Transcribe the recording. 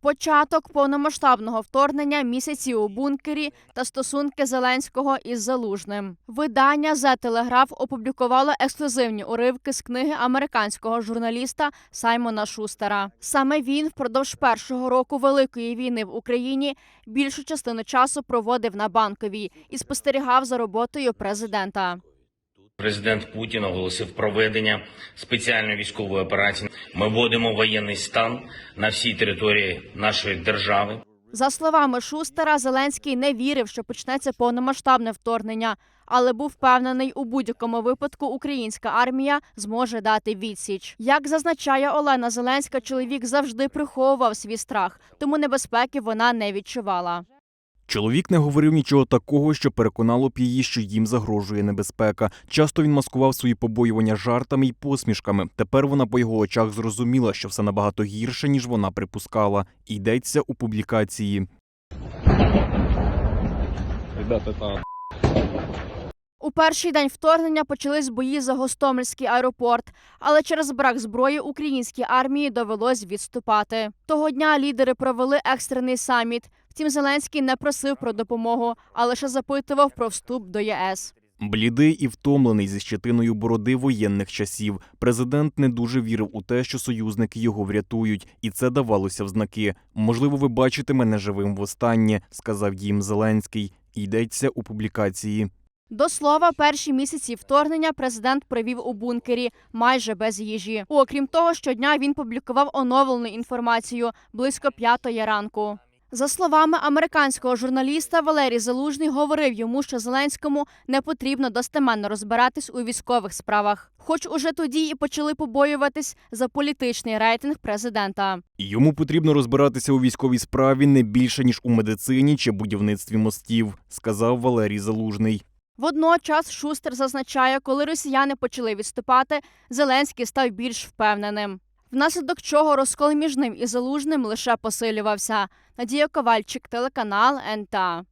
Початок повномасштабного вторгнення, місяці у бункері та стосунки Зеленського із Залужним. Видання «The Telegraph» опублікувало ексклюзивні уривки з книги американського журналіста Саймона Шустера. Саме він впродовж першого року Великої війни в Україні більшу частину часу проводив на банковій і спостерігав за роботою президента. Президент Путін оголосив проведення спеціальної військової операції. Ми вводимо воєнний стан на всій території нашої держави. За словами Шустера, Зеленський не вірив, що почнеться повномасштабне вторгнення, але був впевнений, у будь-якому випадку українська армія зможе дати відсіч. Як зазначає Олена Зеленська, чоловік завжди приховував свій страх, тому небезпеки вона не відчувала. Чоловік не говорив нічого такого, що переконало б її, що їм загрожує небезпека. Часто він маскував свої побоювання жартами й посмішками. Тепер вона по його очах зрозуміла, що все набагато гірше, ніж вона припускала. Йдеться у публікації. Ребята, У перший день вторгнення почались бої за Гостомельський аеропорт, але через брак зброї українській армії довелось відступати. Того дня лідери провели екстрений саміт. Втім, Зеленський не просив про допомогу, а лише запитував про вступ до ЄС. Блідий і втомлений зі щетиною бороди воєнних часів. Президент не дуже вірив у те, що союзники його врятують, і це давалося в знаки. Можливо, ви бачите мене живим востаннє, сказав їм Зеленський. Йдеться у публікації. До слова, перші місяці вторгнення президент провів у бункері майже без їжі. Окрім того, щодня він публікував оновлену інформацію близько п'ятої ранку. За словами американського журналіста, Валерій Залужний говорив йому, що Зеленському не потрібно достеменно розбиратись у військових справах, хоч уже тоді і почали побоюватись за політичний рейтинг президента. Йому потрібно розбиратися у військовій справі не більше ніж у медицині чи будівництві мостів, сказав Валерій Залужний. Водночас Шустер зазначає, коли росіяни почали відступати, Зеленський став більш впевненим. Внаслідок чого розкол між ним і залужним лише посилювався. Надія Ковальчик, телеканал НТА.